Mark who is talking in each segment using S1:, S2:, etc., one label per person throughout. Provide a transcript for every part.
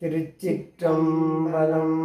S1: திருச்சிற்றம்பலம்.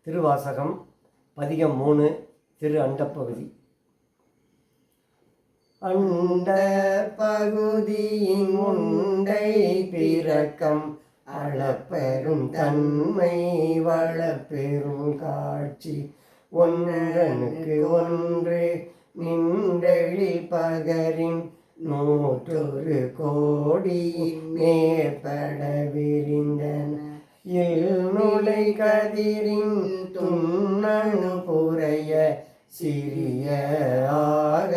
S1: திருவாசகம் பதிகம் மூணு திரு அண்டப்பகுதி. அண்ட பகுதியின் உண்டை பிறக்கம் அளப்பெரும் தன்மை வளப்பெரும் காட்சி. ஒன்றனுக்கு ஒன்று நின்றழி பகரின் நூற்றொரு கோடி மேற்பட விரிந்தன இல்நுழை கதிரின் துண்ணணு புறைய சிறிய ஆக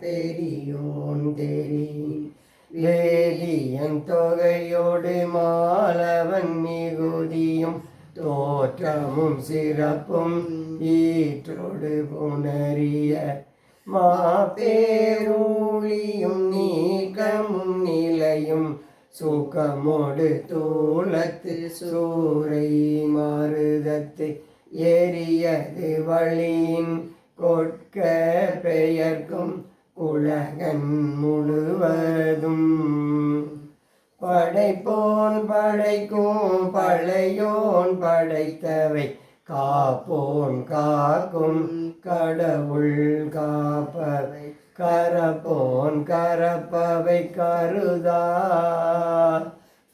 S1: பெரியோன் தெரி வேதியன் தொகையோடு மாலவன் மிகுதியும் தோற்றமும் சிறப்பும் ஈற்றோடு புணரிய மாபேரூழியும் நீக்கமும் நிலையும் சுகமோடு தூளத்து சூரை மாறுதத்து எரியது வழியின் கொட்க பெயர்க்கும் உலகன் முழுவதும். படைப்போன் படைக்கும் பழையோன் படைத்தவை காப்போன் காக்கும் கடவுள் காப்பவை கரப்போன் கரப்பவை கருதா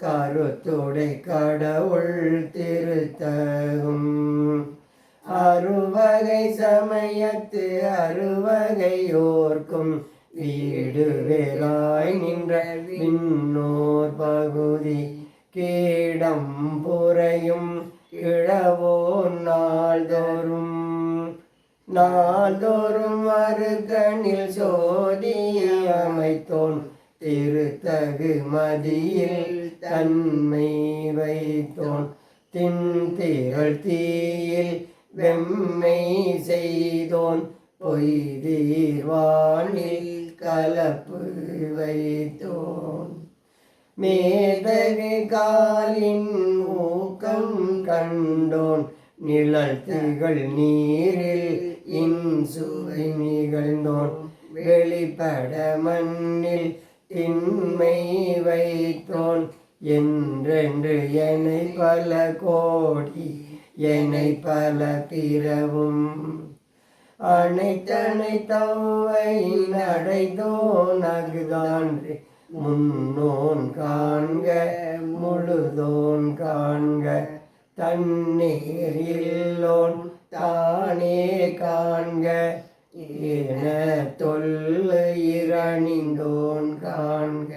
S1: கருத்துடை கடவுள் திருத்தகும் அறுவகை சமயத்து அறுவகையோர்க்கும் வீடு வேறாய் நின்ற விண்ணோர் பகுதி. கீடம் புறையும் கிழவோன் நாள்தோறும். நாள்தோறும் மறுகணில் சோதிய அமைத்தோன் திருத்தகு மதியில் தன்மை வைத்தோன். தின்திரள் தீயில் வெம்மை செய்தோன். பொய்தீர்வானில் கலப்பு வைத்தோன். மேதகாலின் ஊக்கம் கண்டோன். நிழல் திகழ் நீரில் இன்சுவை நிகழ்ந்தோன். வெளிப்பட மண்ணில் திண்மை வைத்தோன். என்றென்று என்னை பல கோடி என்னை பல பிறவும். அனைத்தனை தவை நடைதோ அகுதான்று முன்னோன் காண்க முழுதோன் காண்க தண்ணீர் இல்லோன் தானே காண்க என தொல்லு இரணிந்தோன் காண்க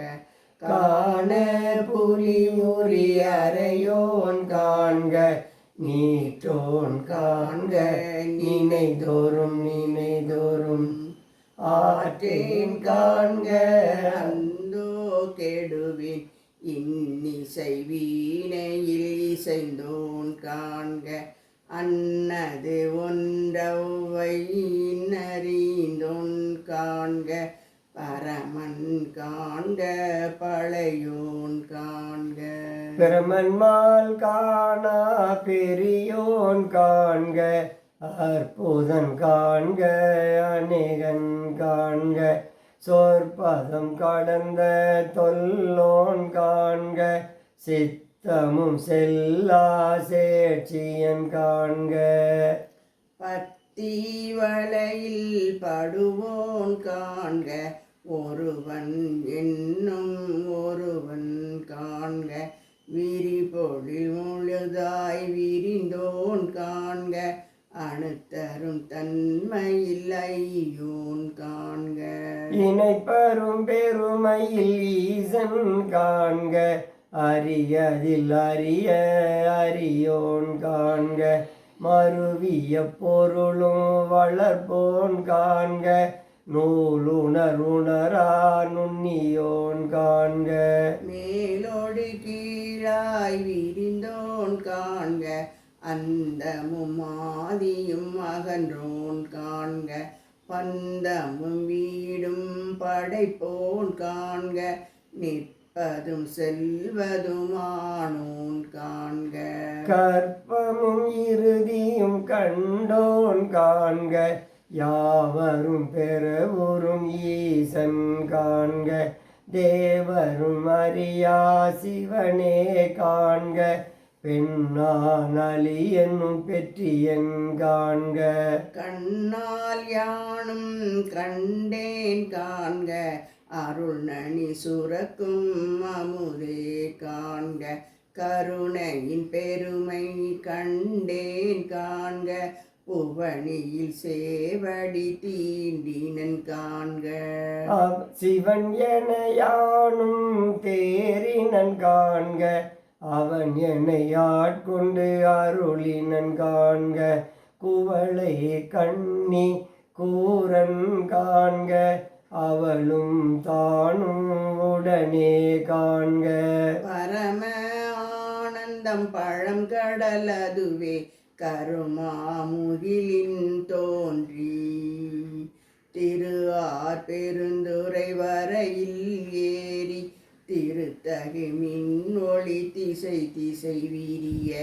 S1: காண புலியுரி அறையோன் காண்க நீட்டோன் காண்க நினைதோறும் நினைதோறும் ஆற்றேன் காண்க
S2: கெடுவேன். இன்னிசை வீணையில் இசைந்தோன் காண்க. அன்னது ஒன்றவை அறிந்தோன் காண்க. பரமன் காண்க பழையோன் காண்க.
S1: பிரமன்மால் காணா பெரியோன் காண்க. அற்புதன் காண்க அநேகன் காண்க. சொற்பதம் கடந்த தொல்லோன் காண்க சித்தமும் செல்லா சேட்சியன் காண்க.
S2: பத்திவலையில் படுவோன் காண்க ஒருவன் என்னும் ஒருவன் காண்க. விரிபொழில் முழுதாய் விரிந்தோன் காண்க அணுத்தரும் தன்மையில் ஐயோன் காண்க.
S1: இணைப்பரும் பெருமையில் ஈசன் காண்க. அரியதில் அரிய அரியோன் காண்க. மருவிய பொருளும் வளர்ப்போன் காண்க. நூலுணருணரா நுண்ணியோன் காண்க.
S2: மேலோடு கீழாய் விரிந்தோன் காண்க. அந்தமும் ஆதியும் அகன்றோன் காண்க பந்தமும் வீடும் படைப்போன் காண்க நிற்பதும் செல்வதுமானோன் காண்க.
S1: கற்பமும் இறுதியும் கண்டோன் காண்க யாவரும் பெறவரும் ஈசன் காண்க தேவரும் அறியா சிவனே காண்க. பெண்ணானலி என்னும் பெற்றியன் காண்க.
S2: கண்ணால் யானும் கண்டேன் காண்க. அருள் நனி சுரக்கும் அமுதே காண்க. கருணையின் பெருமை கண்டேன் காண்க. புவனியில் சேவடி தீண்டினன் காண்க.
S1: சிவன் என யானும் தேரினன் காண்க. அவன் என்னை ஆட்கொண்டு அருளினன் காண்க குவளை கண்ணி கூரன் காண்க அவளும் தானும் உடனே காண்க.
S2: பரம ஆனந்தம் பழம் கடல் அதுவே கருமாமுகிலின் தோன்றி. திரு ஆர் பெருந்துரை வரையில் ஏறி திருத்தகு மின் ஒளி திசை திசை விரிய.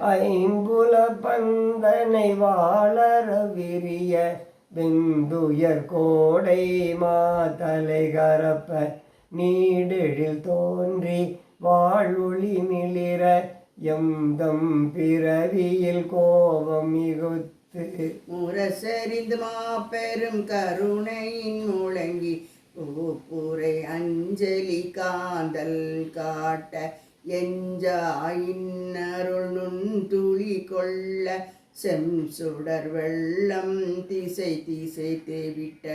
S1: ஐம்புல பந்தனை வாழற விரிய. வெந்துயர் கோடை மாதலை கரப்ப. நீடெழில் தோன்றி வாழ்வொளி மிளிர. எம்தம் பிறவியில் கோபம் மிகுத்து.
S2: முரசறிந்து மாபெரும் கருணையின் முழங்கி. பூப்புரை அஞ்சலி காந்தல் காட்ட எஞ்சாயின் துளி கொள்ள செம் சுடர் வெள்ளம் திசை திசை தேவிட்ட.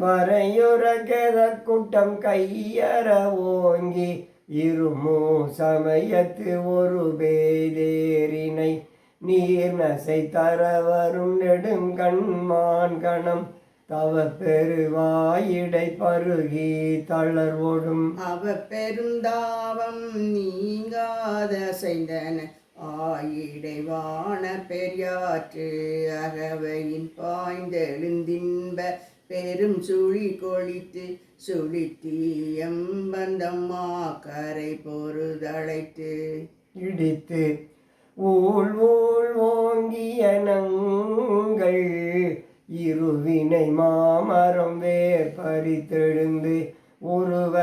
S1: வரையுற கெத கூட்டம் கையற ஓங்கி இருமோ சமயத்து ஒரு பேதேரினை நீர் நசை தர வரும் நெடுங்கண்மான் கணம் தவ பெருவாயிடை பருகி தளர்வோடும்.
S2: அவ பெருந்தாவம் நீங்காத செய்தன ஆயிடைவான பெரியாற்று அகவையின் பாய்ந்தெழுந்தின்ப பெரும் சுழி கொளித்து சுழித்தி எம்பந்தம்மா கரை பொறுதழைத்து
S1: இடித்து ஊழ் ஊழ் ஓங்கிய நங்கள் இருவினை மாமரம் வேர் பறித்தெழுந்து உருவ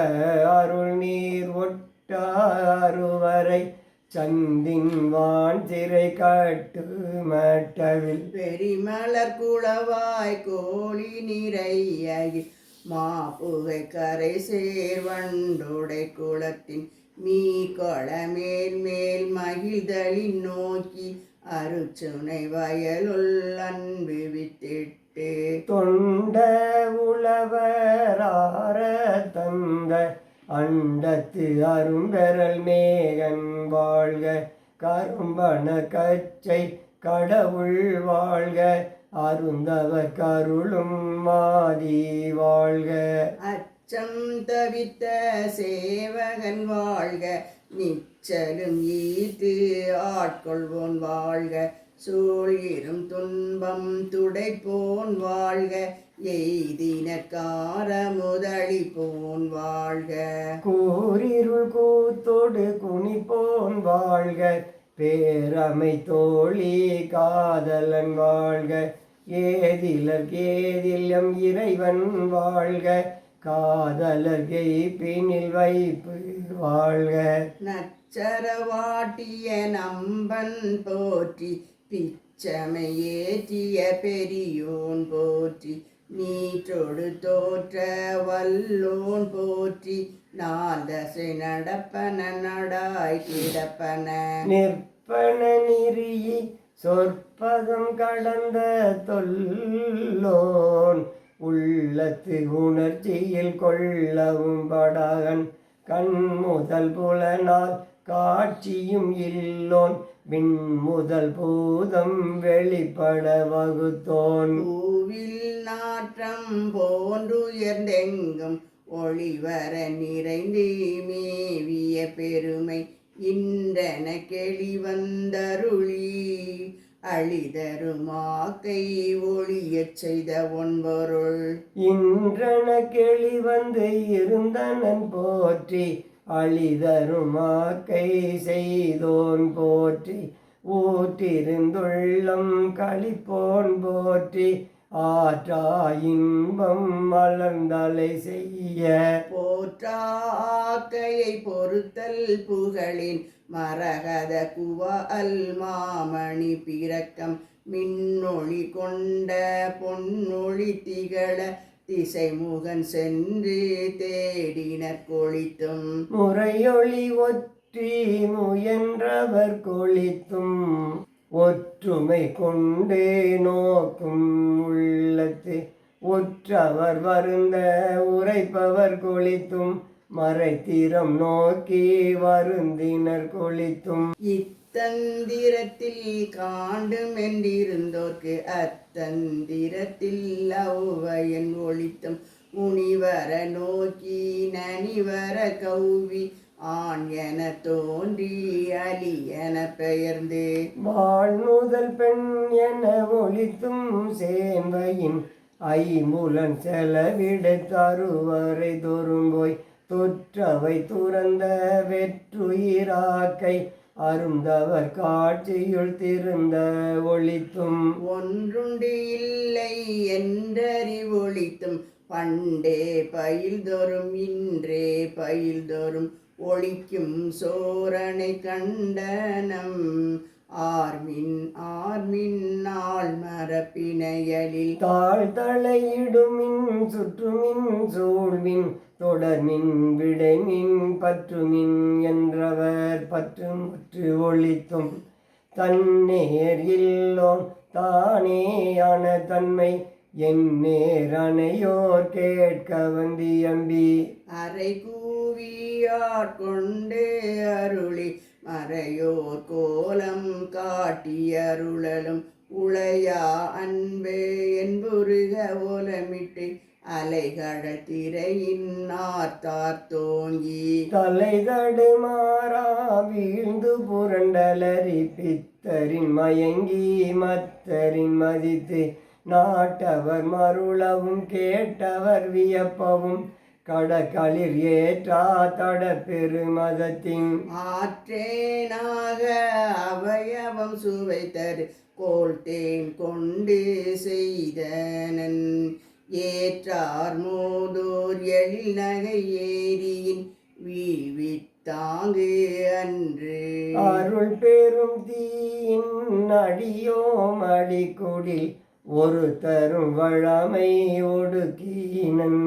S1: அருள் நீர் ஒட்டாருவரை சந்தின் வான் திரை காட்டு மட்டவில்.
S2: பெரிமலர் குளவாய் கோழி நிறையில் மாப்புகை கரை சேர்வண்டுடை குளத்தின் மீ கொளமேல் மேல் மகிழ்தலின் நோக்கி அருச்சுனை வயலுள் அன்பு வித்திட்டு
S1: தொண்ட உழவரார தந்த அண்டத்து அரும்பெறல் மேகன் வாழ்க கரும்பன கச்சை கடவுள் வாழ்க அருந்தவர் கருளும் மாதி வாழ்க.
S2: அச்சம் தவித்த சேவகன் வாழ்க நிச்சலும் ஈத்து ஆட்கொள்வோன் வாழ்க. சூழிரும் துன்பம் துடைப்போன் வாழ்க. எய்தினக்கார முதலிப்போன் வாழ்க.
S1: கூரிருள் கூத்தோடு குனிப்போன் வாழ்க. பேரமை தோழி காதலன் வாழ்க. ஏதிலர் கேதில்யம் இறைவன் வாழ்க. காதலர் பினில் வைப்பு வாழ்க.
S2: சரவாட்டிய நம்பன் போற்றி பிச்சமையேற்றிய பெரியோன் போற்றி நீற்றொடு தோற்ற வல்லோன் போற்றி நாதசை நடப்பன நடாய் கிடப்பன.
S1: நிற்பன நெறியி சொற்பதம் கடந்த தொல்லோன் உள்ளத்து உணர்ச்சியில் கொள்ளவும் படாகன் கண் முதல் புலனால் காட்சியும் இல்லோன் விண் முதல் பூதம் வெளிப்பட வகுத்தோன்.
S2: பூவில் நாற்றம் போன்றுயர்ந்தெங்கும் ஒளிவர நிறைந்து மேவிய பெருமை இன்றன கெளி வந்தருளி அழிதருமாக்கை ஒளியச் செய்த ஒன்பொருள்.
S1: இன்றன கிளி வந்து இருந்தனன் போற்றி அழிதருமாக்கை செய்தோன் போற்றி ஊற்றிருந்துள்ளம் கழிப்போன் போற்றி ஆற்றா இன்பம் மலர்ந்தலை செய்ய.
S2: போற்றாக்கையை பொறுத்தல் புகழின் மரகத குவல் மாமணி பிறக்கம் மின்னொளி கொண்ட பொன்னொழி திகழ திசைமுகன் சென்று தேடினர் கொளித்தும்.
S1: முறையொளி ஒற்றி முயன்றவர் கொளித்தும். ஒற்றுமை கொண்டு நோக்கும் உள்ளத்து. ஒற்றவர் வருந்த உரைப்பவர் கொளித்தும். மறைத்திறம் நோக்கி வருந்தினர் கொளித்தும்.
S2: அத்தந்திரத்தில் காண்டும் என்றிருந்தோர்க்கு அத்தந்திரத்தில் ஔவையன் ஒளித்தும் முனிவர நோக்கி நனிவர கௌவி ஆண் என தோன்றி அலி என பெயர்ந்து.
S1: வாழ் முதல் பெண் என ஒழித்தும் சேன்வையின் ஐமுலன் செலவிட தருவரை தோறும் போய் தொற்றவை துறந்த வெற்றுயிராக்கை அருந்தவர் காட்சியுள் திருந்த ஒளித்தும்
S2: ஒன்றுண்டு இல்லை என்றறிவொழித்தும் பண்டே பயில்தோறும் இன்றே பயில்தோறும். ஒழிக்கும் சோரனை கண்டனம். ஆர்மின் ஆர்மின் நாள் மரப்பினையலில்.
S1: தாழ்தளையிடுமின் சுற்றுமின் சூழ்மின் தொடர்மின் விடைமின் பற்றுமின் என்றவர் பற்று முற்று ஒழித்தும். தன்னேர் இல்லோன் தானேயான தன்மை எந்நேர் அணையோர் கேட்க வந்தியம்பி.
S2: அரை கூவியாட்கொண்டு அருளி மறையோர் கோலம் காட்டியருளலும் உளையா அன்பே என்புருக ஓலமிட்டு அலைகடல் திரையின் நார்த்தார் தோங்கி.
S1: தலைகடு மாறா வீழ்ந்து புரண்டலரி பித்தரின் மயங்கி மத்தரின் மதித்து நாட்டவர் மருளவும் கேட்டவர் வியப்பவும் கடகளிர் ஏற்றா தட பெருமதத்தின்
S2: ஆற்றேனாக அவயவம் சுவை தரு கோல் தேன் கொண்டு செய்தனன். ஏற்றார் மோதோர் எழில் நகை ஏரியின் வீழ்வித்தாங்கு அன்று.
S1: அருள் பெரும் தீயின் அடியோம் அடிக்குடில் ஒரு தரும் வழமை ஒடுக்கீனன்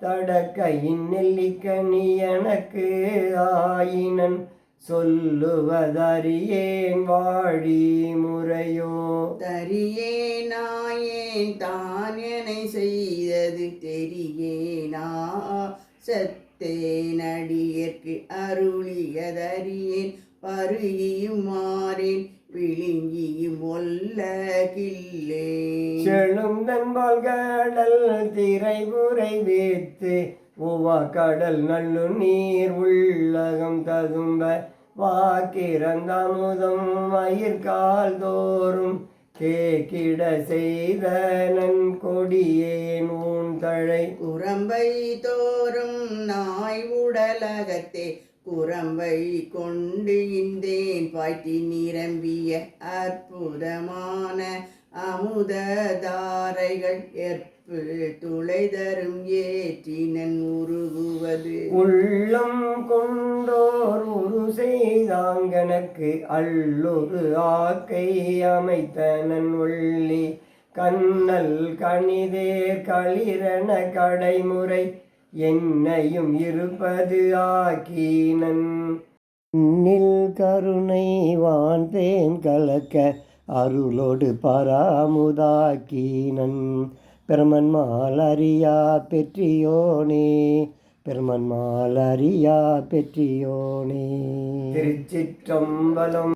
S1: தடக்கையின் நெல்லிக்கனி எனக்கு ஆயினன் சொல்லுவதறியேன் வாழி முறையோ?
S2: தரியேனாயேன் தான் எனை செய்தது தெரியேனா? சத்தேனடியற்கு அருளியதறியேன் பருகியும் மாறேன் விழுங்கியும் ஒல்ல கில்லே
S1: செழுந்தன்பால் கடல் திரைபுரை வேத்து உவா கடல் நல்லு நீர் உள்ளகம் ததும்ப வாக்கிறந்தமுதம் மயிர்கால் தோறும் கேக்கிட செய்த நன் கொடியேன் ஊன் தழை.
S2: குரம்பை தோறும் நாய் உடலகத்தே குரம்பை கொண்டு இந்தேன். பாய்த்தி நிரம்பிய அற்புதமான அமுத தாரைகள் ஏற்பு துளை தரும் ஏற்றினன் உருகுவது.
S1: உள்ளம் கொண்டோர் உரு செய்தாங்கனக்கு அல்லொரு ஆக்கை அமைத்தனன் உள்ளி கண்ணல் கணிதேர் களிரன கடைமுறை என்னையும் இருப்பது ஆக்கினன். நில் கருணை வான்தேன் கலக்க அருளோடு பராமுதாக்கினன். பெருமன்மால் அறியா பெற்றியோனே பெருமன்மால் அறியா பெற்றியோனே. திருச்சிற்றம்பலம்